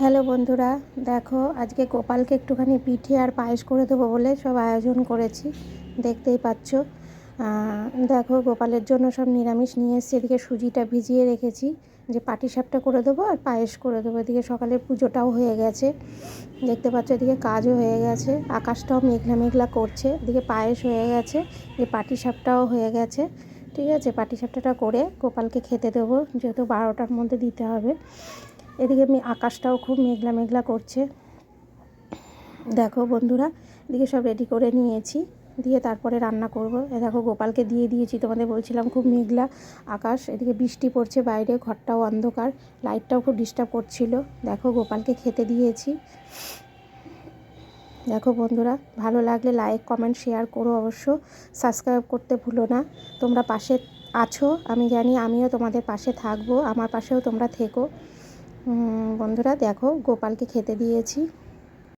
Hello বন্ধুরা, দেখো আজকে গোপালকে একটুখানি পিঠে আর পায়েস করে দেবো বলে সব আয়োজন করেছি, দেখতেই পাচ্ছ। দেখো গোপালের জন্য সব নিরামিষ নিয়ে এসেছি, এদিকে সুজিটা ভিজিয়ে রেখেছি, যে পাটি সাপটা করে দেবো আর পায়েস করে দেবো। এদিকে সকালে পুজোটাও হয়ে গেছে, দেখতে পাচ্ছ এদিকে কাজও হয়ে গেছে, আকাশটাও মেঘলা মেঘলা করছে, এদিকে পায়েস হয়ে গেছে যে পাটি সাপটাও হয়ে গেছে, ঠিক আছে? পাটি সাপটাটা করে গোপালকে খেতে দেবো, যেহেতু বারোটার মধ্যে দিতে হবে। এদিকে আকাশটাও খুব মেঘলা মেঘলা করছে। দেখো বন্ধুরা, এদিকে সব রেডি করে নিয়েছি। দিয়ে তারপরে রান্না করব। এ দেখো গোপালকে দিয়ে দিয়েছি, তোমাদের বলছিলাম খুব মেঘলা আকাশ। এদিকে বৃষ্টি পড়ছে বাইরে, ঘরটাও অন্ধকার লাইটটাও খুব ডিস্টার্ব করছিল। দেখো গোপালকে খেতে দিয়েছি। দেখো বন্ধুরা, ভালো লাগলে লাইক কমেন্ট শেয়ার করো অবশ্য। সাবস্ক্রাইব করতে ভুলো না। তোমরা পাশে আছো, আমি জানি আমিও তোমাদের পাশে থাকব, আমার পাশেও তোমরা থেকো। বন্ধুরা দেখো গোপালকে খেতে দিয়েছি।